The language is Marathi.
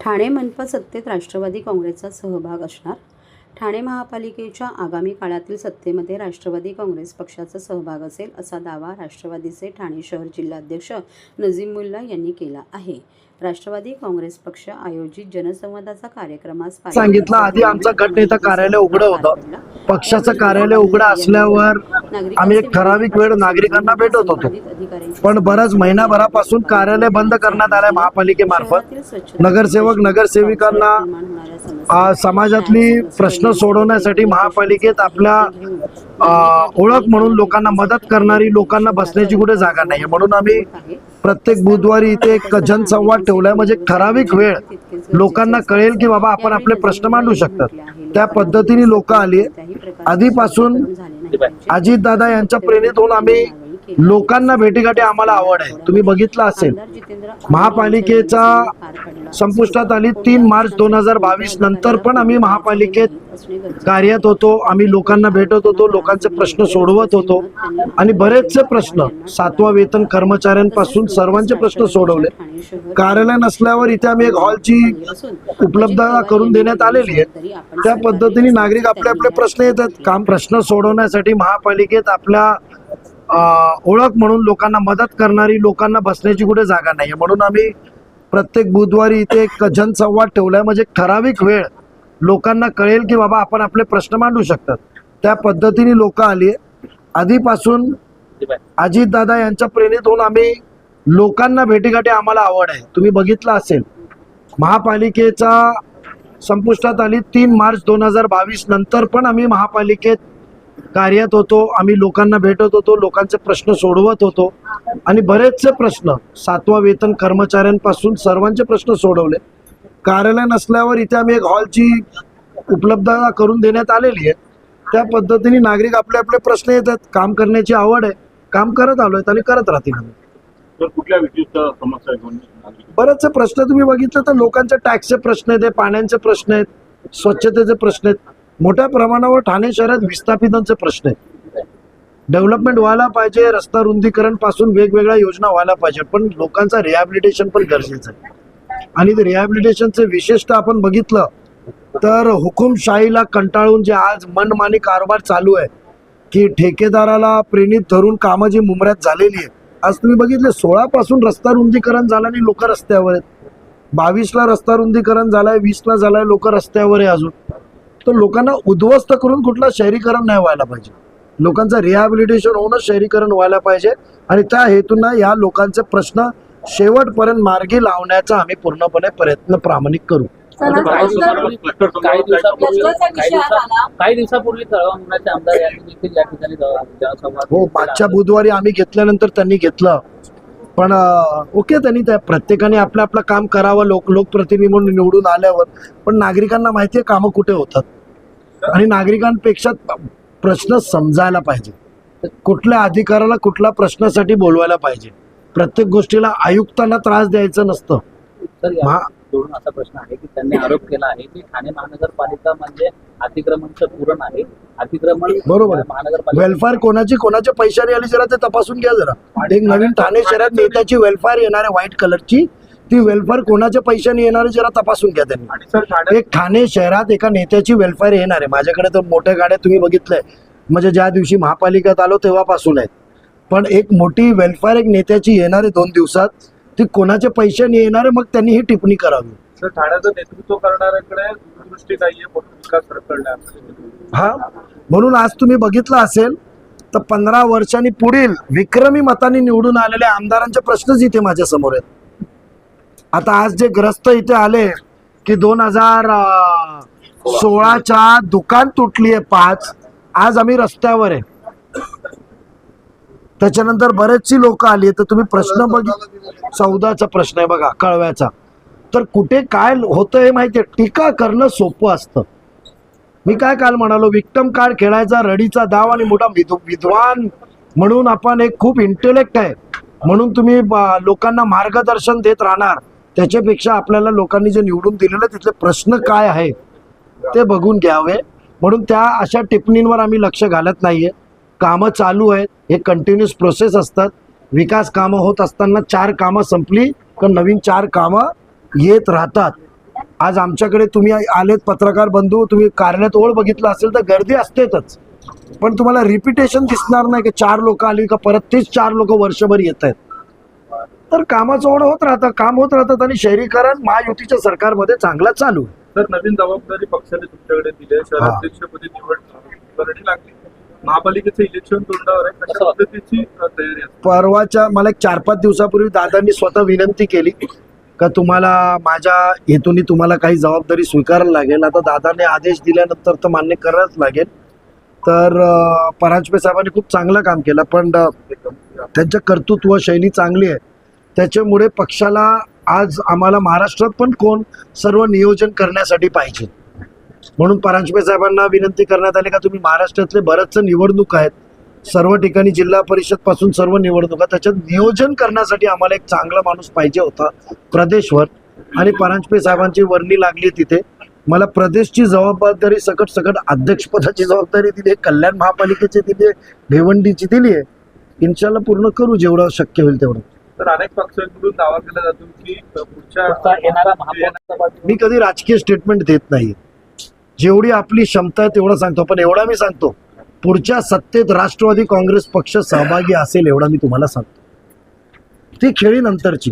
ठाणे मनपा सत्तेत राष्ट्रवादी काँग्रेसचा सहभाग असणार. ठाणे महापालिकेच्या आगामी काळातील सत्तेमध्ये राष्ट्रवादी काँग्रेस पक्षाचा सहभाग असेल असा दावा राष्ट्रवादीचे ठाणे शहर जिल्हाध्यक्ष नजीमुल्ला यांनी केला आहे. राष्ट्रवादी काँग्रेस पक्ष आयोजित जनसंवादाचा कार्यक्रमास पाहिजे सांगितलं आधी आमचं गटनेता कार्यालय उघडं होतं. पक्षाचं कार्यालय उघडं असल्यावर आम्ही एक ठराविक वेळ नागरिकांना भेटत होतो. पण बऱ्याच महिनाभरापासून कार्यालय बंद करण्यात आलंय महापालिकेमार्फत. नगरसेवक नगरसेविकांना समाजातली प्रश्न सोडवण्यासाठी महापालिकेत आपल्या ओळख म्हणून लोकांना मदत करणारी लोकांना बसण्याची कुठे जागा नाही म्हणून आम्ही प्रत्येक बुधवारी इथे एक जनसंवाद ठेवलाय. म्हणजे ठराविक वेळ लोकांना कळेल की बाबा आपण आपले प्रश्न मांडू शकतात. त्या पद्धतीने लोक आली आधीपासून अजित दादा यांच्या प्रेरित होऊन आम्ही लोकांना भेटीगाठी आम्हाला आवड आहे. तुम्ही बघितलं असेल. महापालिकेचा संपुष्टात आली तीन मार्च दोन हजार बावीस नंतर पण आम्ही महापालिकेत कार्यात होतो. आम्ही लोकांना भेटत होतो लोकांचे प्रश्न सोडवत होतो. आणि बरेचसे प्रश्न सातवा वेतन कर्मचाऱ्यांपासून सर्वांचे प्रश्न सोडवले. कार्यालय नसल्यावर इथे आम्ही एक हॉलची उपलब्धता करून देण्यात आलेली आहे. त्या पद्धतीने नागरिक आपले आपले प्रश्न येतात. काम प्रश्न सोडवण्यासाठी महापालिकेत आपल्या ओळख म्हणून लोकांना मदत करणारी लोकांना बसण्याची कुठे जागा नाही म्हणून आम्ही प्रत्येक बुधवारी इथे एक जनसंवाद ठेवलाय. म्हणजे एक ठराविक वेळ लोकांना कळेल की बाबा आपण आपले प्रश्न मांडू शकतात. त्या पद्धतीने लोक आली आधीपासून अजित दादा यांच्या प्रेरित होऊन आम्ही लोकांना भेटीगाठी आम्हाला आवड आहे. तुम्ही बघितलं असेल. महापालिकेचा संपुष्टात आली तीन मार्च दोन हजार बावीस नंतर पण आम्ही महापालिकेत कार्यात होतो आम्ही लोकांना भेटत होतो लोकांचे प्रश्न सोडवत होतो. आणि बरेचसे प्रश्न सातवा वेतन कर्मचाऱ्यांपासून सर्वांचे प्रश्न सोडवले. कार्यालय नसल्यावर इथे आम्ही एक हॉलची उपलब्धता करून देण्यात आलेली आहे. त्या पद्धतीने नागरिक आपले आपले प्रश्न येतात. काम करण्याची आवड आहे. काम करत आलोय आणि करत राहतील बरेचसे प्रश्न तुम्ही बघितलं तर लोकांच्या टॅक्सचे प्रश्न आहेत पाण्याचे प्रश्न आहेत स्वच्छतेचे प्रश्न आहेत. मोठ्या प्रमाणावर ठाणे शहरात विस्थापितांचे प्रश्न आहेत. डेव्हलपमेंट व्हायला पाहिजे रस्ता रुंदीकरणपासून वेगवेगळ्या योजना व्हायला पाहिजे पण लोकांचं रिहॅबिलिटेशन पण गरजेचं आहे. आणि ते रिहॅबिलिटेशनचे विशेषतः आपण बघितलं तर हुकुमशाहीला कंटाळून जे आज मनमानी कारभार चालू आहे की ठेकेदाराला प्रेरित धरून कामं जी मुंबऱ्यात झालेली आहे आज तुम्ही बघितले सोळा पासून रस्ता रुंदीकरण झालं आणि लोक रस्त्यावर आहेत. बावीसला रस्ता रुंदीकरण झालाय वीसला झालाय लोक रस्त्यावर आहे अजून. तर लोकांना उद्ध्वस्त करून कुठलं शहरीकरण नाही व्हायला पाहिजे. लोकांचं रिहॅबिलिटेशन होणं शहरीकरण व्हायला पाहिजे. आणि त्या हेतूनं या लोकांचे प्रश्न शेवटपर्यंत मार्गी लावण्याचा आम्ही पूर्णपणे प्रयत्न प्रामाणिक करू. काही दिवसापूर्वी हो मागच्या बुधवारी आम्ही घेतल्यानंतर त्यांनी घेतलं. पण ओके त्यांनी त्या प्रत्येकाने आपलं आपलं काम करावं लोक लोकप्रतिनिधी म्हणून निवडून आल्यावर. पण नागरिकांना माहिती आहे कामं कुठे होतात? आणि नागरिकांपेक्षा प्रश्न समजायला पाहिजे. कुठल्या अधिकाराला कुठल्या प्रश्नासाठी बोलवायला पाहिजे. प्रत्येक गोष्टीला आयुक्तांना त्रास द्यायचा नसतं. जोडून असा प्रश्न आहे की त्यांनी आरोप केला आहे की ठाणे महानगरपालिका म्हणजे अतिक्रमणचं पूरण आहे. अतिक्रमण बरोबर. महानगरपालिका वेलफेअर कोणाची कोणाच्या पैशाने आली जरा ते तपासून घ्या जरा. एक नवीन ठाणे शहरात नेत्याची वेलफेअर येणार आहे व्हाईट कलरची ती वेलफेअर कोणाच्या पैशाने येणार आहे जरा तपासून घ्या त्यांनी. एक ठाणे शहरात एका नेत्याची वेलफेअर येणार आहे. माझ्याकडे तर मोठ्या गाड्या तुम्ही बघितलंय. म्हणजे ज्या दिवशी महापालिकेत आलो तेव्हापासून आहेत. पण एक मोठी वेलफेअर एक नेत्याची येणार आहे दोन दिवसात. ती कोणाच्या पैशाने येणार आहे मग त्यांनी ही टिप्पणी करावी. सर ठाण्याचं नेतृत्व करणाऱ्याकडे दूरदृष्टी नाहीये म्हणून विकास रखडला हा. म्हणून आज तुम्ही बघितलं असेल तर पंधरा वर्षांनी पुढील विक्रमी मतांनी निवडून आलेल्या आमदारांचे प्रश्नच इथे माझ्यासमोर आहेत. आता आज जे ग्रस्त इथे आले की दोन हजार सोळाच्या दुकान तुटली आहे पाच आज आम्ही रस्त्यावर आहे. त्याच्यानंतर बरेचशी लोक आली तर तुम्ही प्रश्न बघित चौदाचा प्रश्न आहे बघा कळव्याचा. तर कुठे काय होतं हे माहितीये? टीका करणं सोपं असतं. मी काय काल म्हणालो विक्टम कार्ड खेळायचा रडीचा दाव आणि मोठा विद्वान म्हणून आपण एक खूप इंटेलेक्ट आहे. म्हणून तुम्ही लोकांना मार्गदर्शन देत राहणार. त्याच्यापेक्षा आपल्याला लोकांनी जे निवडून दिलेलं तिथले प्रश्न काय आहे ते बघून घ्यावे. म्हणून त्या अशा टिप्पणींवर आम्ही लक्ष घालत नाहीये. कामं चालू आहेत हे कंटिन्युअस प्रोसेस असतात. विकास कामं होत असताना चार कामं संपली तर नवीन चार कामं येत राहतात. आज आमच्याकडे तुम्ही आलेत पत्रकार बंधू तुम्ही कार्यालयात ओळ बघितलं असेल तर गर्दी असतेच पण तुम्हाला रिपिटेशन दिसणार नाही की चार लोक आली का परत तेच चार लोक वर्षभर येत आहेत. तर कामाचं ओढ होत राहतं काम होत राहतात आणि शहरीकरण महायुतीच्या सरकारमध्ये चांगलं चालू आहे. तर नवीन जबाबदारी पक्षाने तुमच्याकडे दिली आहे. शहराध्यक्षपदी निवड करणी लागली. महापालिकेचं इलेक्शन तोंडावर आहे. कशा पद्धतीची अ, तयारी असते परवाच्या मला एक चार पाच दिवसापूर्वी दादांनी स्वतः विनंती केली का तुम्हाला माझ्या हेतून तुम्हाला काही जबाबदारी स्वीकारायला लागेल. आता दादाने आदेश दिल्यानंतर तर मान्य करायलाच लागेल. तर अं, परांजपे साहेबांनी खूप चांगलं काम केलं. पण अं, त्यांचं कर्तृत्व शैली चांगली आहे. त्याच्यामुळे पक्षाला आज आम्हाला महाराष्ट्रात पण कोण सर्व नियोजन करण्यासाठी पाहिजे. म्हणून परांजपे साहेबांना विनंती करण्यात आली का तुम्ही महाराष्ट्रातले बरेचसे निवडणूक आहेत सर्व ठिकाणी जिल्हा परिषदपासून सर्व निवडणुका त्याच्यात नियोजन करण्यासाठी आम्हाला एक चांगला माणूस पाहिजे होता प्रदेशवर. आणि परांजपे साहेबांची वर्णी लागली तिथे मला प्रदेशची जबाबदारी सकट सकट अध्यक्षपदाची जबाबदारी दिली आहे कल्याण महापालिकेची दिली आहे भिवंडीची दिली आहे. इन्शाला पूर्ण करू जेवढं शक्य होईल तेवढं. तर अनेक पक्षांकडून दावा केला जातो की पुढच्या येणारा मी कधी राजकीय स्टेटमेंट देत नाही. जेवढी आपली क्षमता आहे तेवढं सांगतो पण एवढा मी सांगतो. पुढच्या सत्तेत राष्ट्रवादी काँग्रेस पक्ष सहभागी असेल एवढा मी तुम्हाला सांगतो. ती खेळी नंतरची.